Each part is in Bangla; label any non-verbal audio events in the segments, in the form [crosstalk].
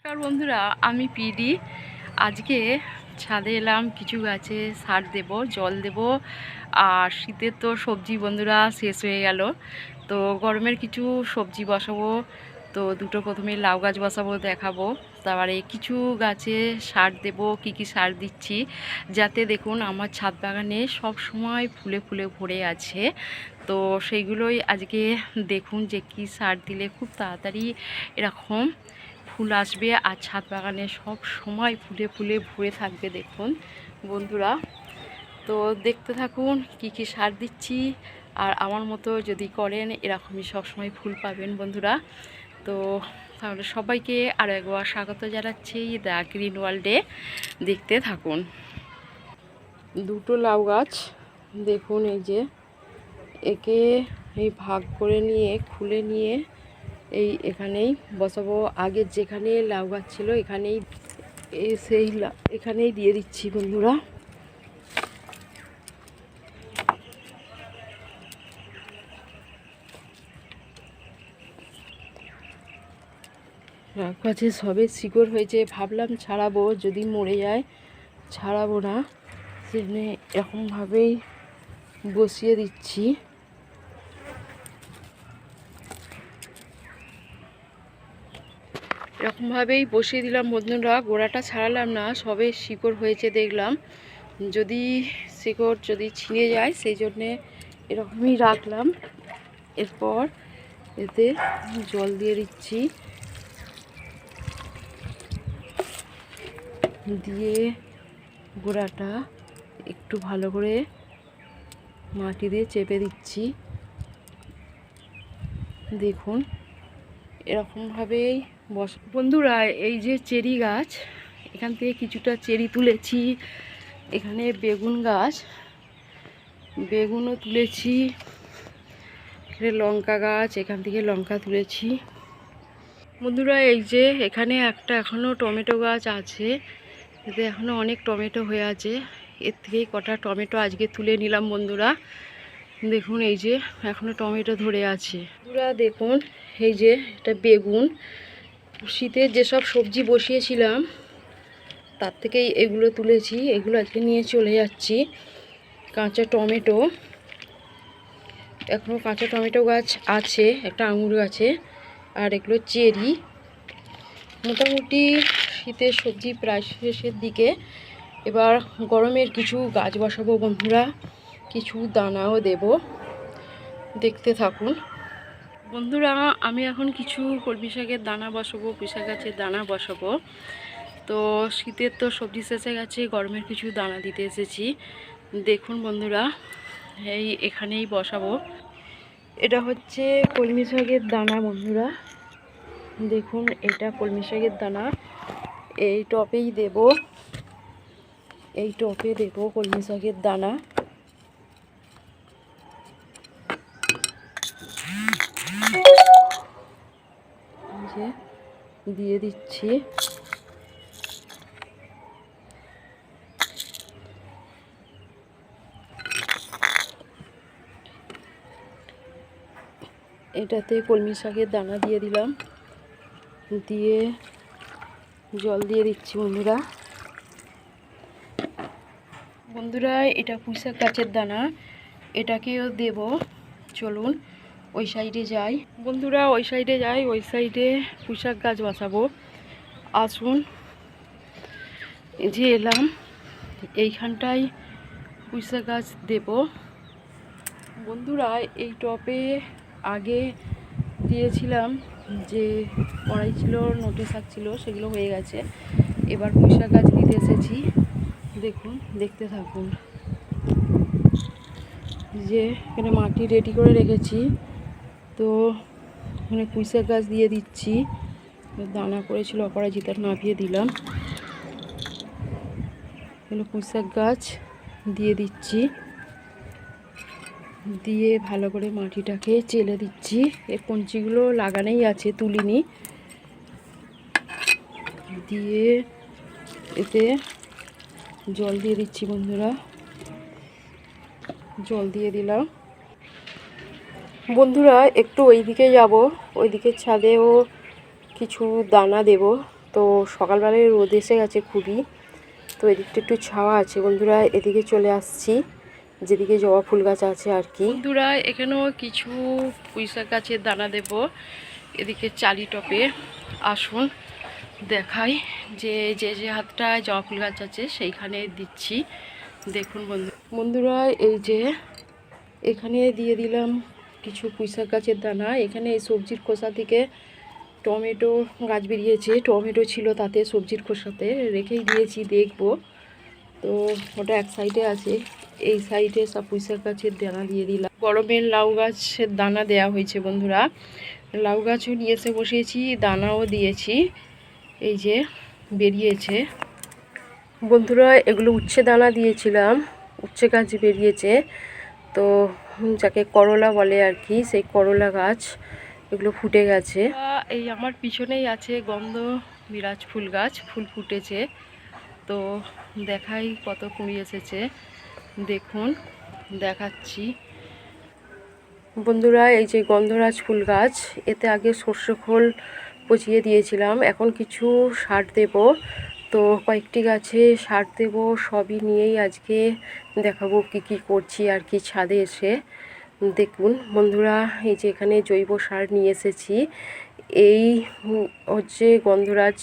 নমস্কার বন্ধুরা, আমি পিডি আজকে ছাদে এলাম, কিছু গাছে সার দেব, জল দেব। আর শীতের তো সবজি বন্ধুরা শেষ হয়ে গেল। তো গরমের কিছু সবজি বসাবো, তো দুটো প্রথমে লাউ গাছ বসাবো, দেখাবো। তারপরে কিছু গাছে সার দেব, কি কি সার দিচ্ছি, যাতে দেখুন আমার ছাদ বাগানে সব সময় ফুলে ফুলে ভরে আছে। তো সেইগুলোই আজকে দেখুন যে কি সার দিলে খুব তাড়াতাড়ি এরকম ফুল আসবে আর ছাদ বাগানে সব সময় ফুলে ফুলে ভরে থাকবে দেখুন বন্ধুরা। তো দেখতে থাকুন কি কি সার দিচ্ছি আর আমার মতো যদি করেন এরকমই সবসময় ফুল পাবেন বন্ধুরা। তো তাহলে সবাইকে আরও একবার স্বাগত জানাচ্ছি দ্য গ্রিন ওয়ার্ল্ডে। দেখতে থাকুন। দুটো লাউ গাছ, দেখুন এই যে, একে এই ভাগ করে নিয়ে, খুলে নিয়ে এই এখানেই বসাবো। আগের যেখানে লাউ গাছ ছিল, এখানেই সেই এখানেই দিয়ে দিচ্ছি বন্ধুরা। লাউ গাছে সবে শিকড় হয়েছে। ভাবলাম ছাড়াবো, যদি মরে যায় ছাড়াবো না। সেজন্য এরকমভাবেই বসিয়ে দিচ্ছি। এরকমভাবেই বসিয়ে দিলাম বন্ধুরা, গোড়াটা ছাড়ালাম না, সবে শিকড় হয়েছে দেখলাম। যদি শিকড় যদি ছিঁড়ে যায়, সেই জন্যে এরকমই রাখলাম। এরপর এতে জল দিয়ে দিচ্ছি। দিয়ে গোড়াটা একটু ভালো করে মাটি দিয়ে চেপে দিচ্ছি। দেখুন, এরকমভাবেই বস বন্ধুরা, এই যে চেরি গাছ, এখান থেকে কিছুটা চেরি তুলেছি। এখানে বেগুন গাছ, বেগুনও তুলেছি। এখানে লঙ্কা গাছ, এখান থেকে লঙ্কা তুলেছি। বন্ধুরা, এই যে এখানে একটা এখনও টমেটো গাছ আছে। এতে এখনও অনেক টমেটো হয়ে আছে। এর থেকেই কটা টমেটো আজকে তুলে নিলাম বন্ধুরা। দেখুন, এই যে এখনও টমেটো ধরে আছে। বন্ধুরা, দেখুন, এই যে এটা বেগুন। শীতের যেসব সবজি বসিয়েছিলাম, তার থেকেই এগুলো তুলেছি। এগুলো আজকে নিয়ে চলে যাচ্ছি। কাঁচা টমেটো। এখনও কাঁচা টমেটো গাছ আছে, একটা আঙুর গাছে। আর এগুলো চেরি। মোটামুটি শীতের সবজি প্রায় শেষের দিকে। এবার গরমের কিছু গাছ বসাবো বন্ধুরা। কিছু দানাও দেব। দেখতে থাকুন। বন্ধুরা, আমি এখন কিছু কলমি শাকের দানা বসাবো, পুঁইশাক গাছের দানা বসাবো। তো শীতের তো সবজি শেষে গেছে, গরমের কিছু দানা দিতে এসেছি। দেখুন বন্ধুরা, এই এখানেই বসাবো। এটা হচ্ছে কলমি শাকের দানা বন্ধুরা। দেখুন, এটা কলমি শাকের দানা। এই টপেই দেব। এই টপে দেব কলমি শাকের দানা। দিয়ে দিচ্ছি। এটাতে কলমি শাকের দানা দিয়ে দিলাম। দিয়ে জল দিয়ে দিচ্ছি বন্ধুরা। বন্ধুরা, এটা পুঁইশাক গাছের দানা। এটাকেও দেব। চলুন। ওই সাইডে যাই। বন্ধুরা, ওই সাইডে যাই, ওই সাইডে পুঁইশাক গাছ বসাবো। আসুন যে এলাম, এইখানটায় পুঁইশাক গাছ দেব। বন্ধুরা, এই টপে আগে দিয়েছিলাম যে কড়াই ছিল, নোটে শাক ছিল, সেগুলো হয়ে গেছে। এবার পুঁইশাক গাছ দিতে এসেছি। দেখুন, দেখতে থাকুন। যে এখানে মাটি রেডি করে রেখেছি। তো এখানে পুঁইশাক গাছ দিয়ে দিচ্ছি। দানা করেছিল অপরাজিতার নামিয়ে দিলাম। এখানে পুঁইশাক গাছ দিয়ে দিচ্ছি। দিয়ে ভালো করে মাটিটাকে চেলে দিচ্ছি। এর কঞ্চিগুলো লাগানোই আছে, তুলিনি। দিয়ে এতে জল দিয়ে দিচ্ছি বন্ধুরা। জল দিয়ে দিলাম। বন্ধুরা, একটু ওইদিকে যাব, ওইদিকে ছাদেও কিছু দানা দেব। তো সকালবেলায় রোদ এসে গেছে খুবই, তো এদিকটা একটু ছাওয়া আছে। বন্ধুরা, এদিকে চলে আসছি, যেদিকে জবা ফুল গাছ আছে আর কি। বন্ধুরা, এখানেও কিছু পুঁইশাক গাছের দানা দেব। এদিকে চালি টপে, আসুন, দেখাই যে যে যে হাতটায় জবা ফুল গাছ আছে, সেইখানে দিচ্ছি। দেখুন বন্ধু বন্ধুরা, এই যে, এখানে দিয়ে দিলাম কিছু পুঁইশাক গাছের দানা, এখানে এই সবজির খোসা থেকে টমেটো গাছ বেরিয়েছে। টমেটো ছিল তাতে সবজির খোসাতে, রেখেই দিয়েছি, দেখব। তো ওটা এক সাইডে আছে, এই সাইডে সব পুঁইশাক গাছের দানা দিয়ে দিলাম। গরমের লাউ গাছের দানা দেয়া হয়েছে বন্ধুরা। লাউ গাছও নিয়ে এসে বসিয়েছি, দানাও দিয়েছি, এই যে বেরিয়েছে। বন্ধুরা, এগুলো উচ্ছে দানা দিয়েছিলাম, উচ্ছে গাছ বেরিয়েছে। তো যাকে করলা বলে আর কি সেই করলা গাছ এগুলো ফুটে গেছে। এই আমার পিছনেই আছে গন্ধ মিরাজ ফুল গাছ ফুল ফুটেছে। তো দেখাই কত কুড়ি এসেছে। দেখুন দেখাচ্ছি। বন্ধুরা এই যে গন্ধরাজ ফুল গাছ এতে আগে সর্ষে খোল পচিয়ে দিয়েছিলাম এখন কিছু সার দেব। তো কয়েকটি গাছে সার দেব সবই নিয়েই আজকে দেখাবো কি কি করছি আর কি ছাদে এসে। দেখুন বন্ধুরা এই যে এখানে জৈব সার নিয়ে এসেছি। এই হচ্ছে গন্ধরাজ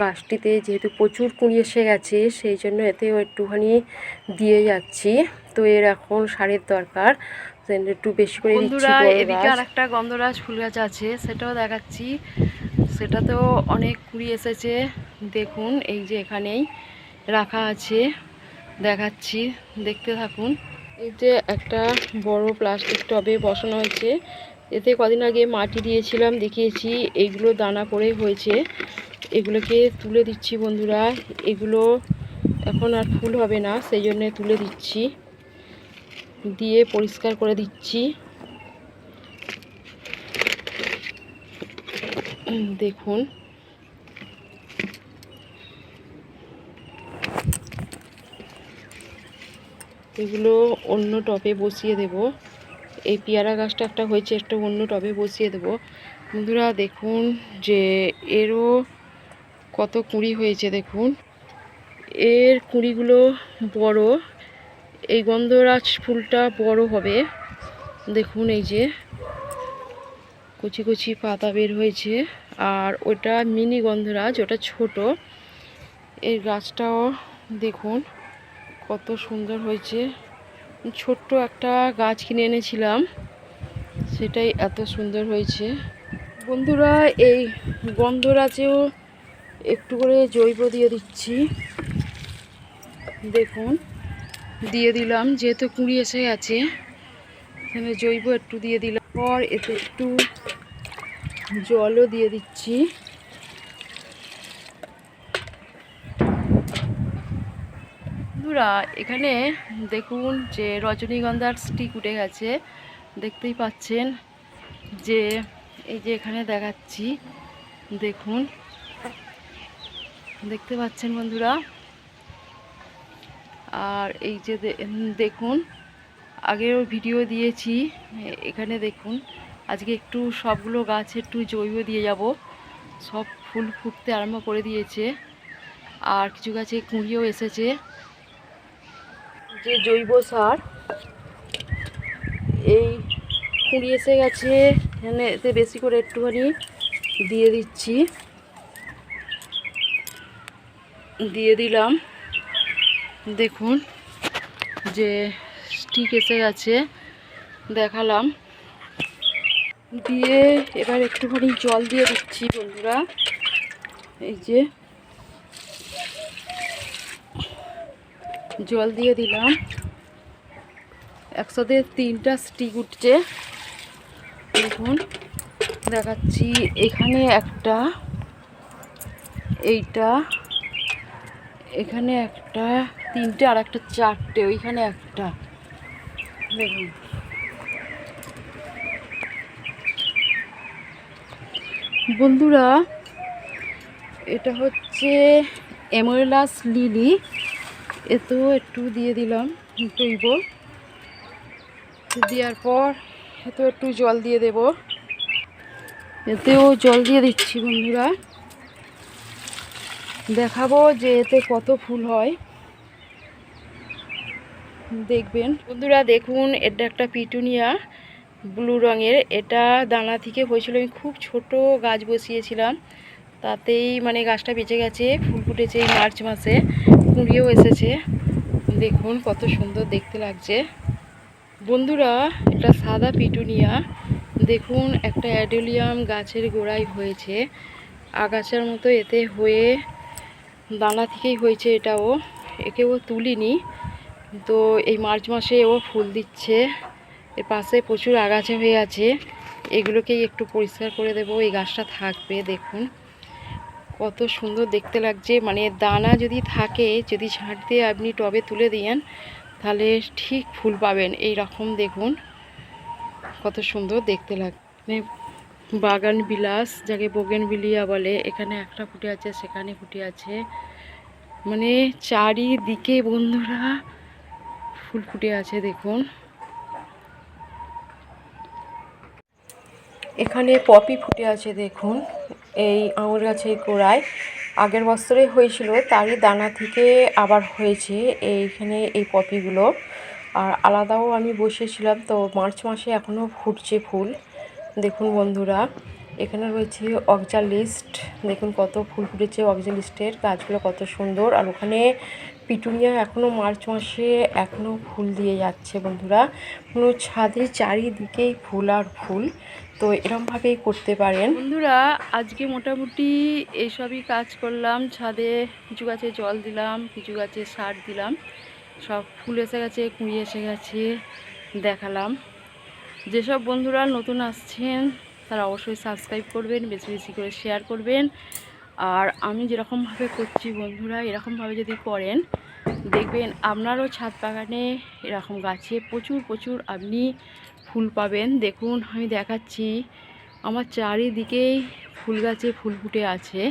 গাছটিতে যেহেতু প্রচুর কুঁড়ি এসে গেছে সেই জন্য এতেও একটুখানি দিয়ে যাচ্ছি। তো এর এখন সারের দরকার একটু বেশি করে দিচ্ছি এদিকে আর একটা গন্ধরাজ ফুল গাছ আছে সেটাও দেখাচ্ছি। সেটাতেও অনেক কুড়ি এসেছে। দেখুন, এই যে এখানেই রাখা আছে। দেখাচ্ছি, দেখতে থাকুন। এই যে একটা বড় প্লাস্টিক টবে বসানো হয়েছে। এতে কদিন আগে মাটি দিয়েছিলাম, দেখিয়েছি। এইগুলো দানা করে হয়েছে। এগুলোকে তুলে দিচ্ছি বন্ধুরা। এগুলো এখন আর ফুল হবে না, সেই জন্যে তুলে দিচ্ছি। দিয়ে পরিষ্কার করে দিচ্ছি। [clears throat] দেখুন। এগুলো অন্য টবে বসিয়ে দেব। এই পেয়ারা গাছটা একটা হয়েছে, একটা অন্য টবে বসিয়ে দেব। বন্ধুরা, দেখুন যে এরও কত কুঁড়ি হয়েছে, দেখুন। এর কুঁড়িগুলো বড়। এই গন্ধরাজ ফুলটা বড় হবে। দেখুন এই যে কচি কুচি পাতা বের হয়েছে। আর ওটা মিনি গন্ধরাজ, ওটা ছোট। এই গাছটাও দেখুন কত সুন্দর হয়েছে। ছোট্ট একটা গাছ কিনে এনেছিলাম, সেটাই এত সুন্দর হয়েছে। বন্ধুরা, এই গন্ধরাজেও একটু করে জৈব দিয়ে দিচ্ছি। দেখুন, দিয়ে দিলাম, যেহেতু কুড়ি এসে গেছে জৈব একটু দিয়ে দিলাম। পর এতে একটু জলও দিয়ে দিচ্ছি। বন্ধুরা, এখানে দেখুন যে রজনীগন্ধার স্টিক উঠে গেছে। দেখতেই পাচ্ছেন যে এই যে এখানে দেখাচ্ছি, দেখুন। দেখতে পাচ্ছেন বন্ধুরা? আর এই যে দেখুন আগেও ভিডিও দিয়েছি, এখানে দেখুন, আজকে একটু সবগুলো গাছ একটু জৈব দিয়ে যাব, সব ফুল ফুটতে আরম্ভ করে দিয়েছে, আর কিছু গাছে কুঁড়িও এসেছে। যে জৈব সার, এই কুঁড়ি এসে গেছে, এখানে এতে বেশি করে একটুখানি দিয়ে দিচ্ছি। দিয়ে দিলাম, দেখুন যে স্টিক এসে গেছে, দেখালাম। দিয়ে এবার একটুখানি জল দিয়ে দিচ্ছি বন্ধুরা। এই যে জল দিয়ে দিলাম। একসাথে তিনটা স্টিক উঠছে। দেখুন, দেখাচ্ছি, এখানে একটা, এইটা, এখানে একটা, তিনটে আর একটা চারটে, ওইখানে একটা। দেখুন বন্ধুরা, এটা হচ্ছে এমরালাস লিলি। এতেও একটু দিয়ে দিলাম দইব দেওয়ার পর এতেও একটু জল দিয়ে দেব। এতেও জল দিয়ে দিচ্ছি বন্ধুরা। দেখাবো যে এতে কত ফুল হয়। দেখবেন। বন্ধুরা, দেখুন, এটা একটা পিটুনিয়া ব্লু রঙের। এটা দানা থেকে হয়েছিল, আমি খুব ছোট গাছ বসিয়েছিলাম। তাতেই মানে গাছটা বেঁচে গেছে, ফুল ফুটেছে মার্চ মাসে, কুঁড়িয়েও এসেছে। দেখুন কত সুন্দর দেখতে লাগছে। বন্ধুরা, এটা সাদা পিটুনিয়া। দেখুন, একটা অ্যাডোলিয়াম গাছের গোড়ায় হয়েছে। আগাছার মতো এতে হয়ে দানা থেকেই হয়েছে এটাও। একেও তুলিনি। তো এই মার্চ মাসে ও ফুল দিচ্ছে। এর পাশে প্রচুর আগাছা হয়ে আছে। এগুলোকেই একটু পরিষ্কার করে দেব, এই গাছটা থাকবে, দেখুন। কত সুন্দর দেখতে লাগছে। মানে দানা যদি থাকে, যদি ঝাঁট দিয়ে আপনি টবে তুলে দিয়েন, তাহলে ঠিক ফুল পাবেন। এই রকম দেখুন, কত সুন্দর দেখতে লাগে মানে বাগান বিলাস, যাকে বোগেন বিলিয়া বলে, এখানে একটা ফুটে আছে, সেখানে ফুটে আছে। মানে চারিদিকে বন্ধুরা ফুল ফুটে আছে, দেখুন। এখানে পপি ফুটে আছে, দেখুন। এই আঙুর গাছের গোড়ায়। আগের বছরে হয়েছিল, তারই দানা থেকে আবার হয়েছে এইখানে এই পপিগুলো। আর আলাদাও আমি বসেছিলাম তো মার্চ মাসে এখনও ফুটছে ফুল। দেখুন বন্ধুরা, এখানে রয়েছে অক্সালিস্ট দেখুন কত ফুল ফুটেছে অক্সালিস্টের গাছগুলো কত সুন্দর। আর ওখানে পিটুনিয়া এখনও মার্চ মাসে এখনও ফুল দিয়ে যাচ্ছে বন্ধুরা। কোনো ছাদের চারিদিকেই ফুল আর ফুল, তো এরমভাবেই করতে পারেন। বন্ধুরা, আজকে মোটামুটি এইসবই কাজ করলাম। ছাদে কিছু গাছে জল দিলাম, কিছু গাছে সার দিলাম। সব ফুল এসে গেছে, কুঁড়ি এসে গেছে, দেখালাম। যেসব বন্ধুরা নতুন আসছেন, তারা অবশ্যই সাবস্ক্রাইব করবেন, বেশি বেশি করে শেয়ার করবেন। আর আমি যেরকমভাবে করছি বন্ধুরা, এরকমভাবে যদি করেন, দেখবেন আপনারও ছাদ বাগানে এরকম গাছে প্রচুর প্রচুর আপনি ফুল পাবেন। দেখুন, আমি দেখাচ্ছি, আমার চারিদিকেই ফুল গাছে ফুল ফুটে আছে,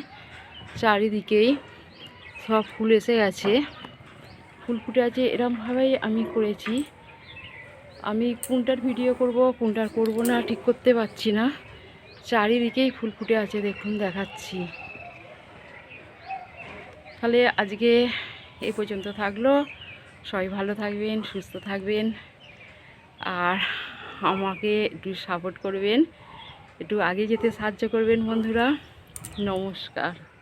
চারিদিকেই সব ফুল এসে গেছে। ফুল ফুটে আছে এরমভাবেই আমি করেছি। আমি কোনটার ভিডিও করব, কোনটার করব না, ঠিক করতে পারছি না। চারিদিকেই ফুল ফুটে আছে, দেখুন, দেখাচ্ছি। তাহলে আজকে এ পর্যন্ত থাকল। সবাই ভালো থাকবেন, সুস্থ থাকবেন। আর আমাকে একটু সাপোর্ট করবেন। একটু আগে যেতে সাহায্য করবেন বন্ধুরা। নমস্কার।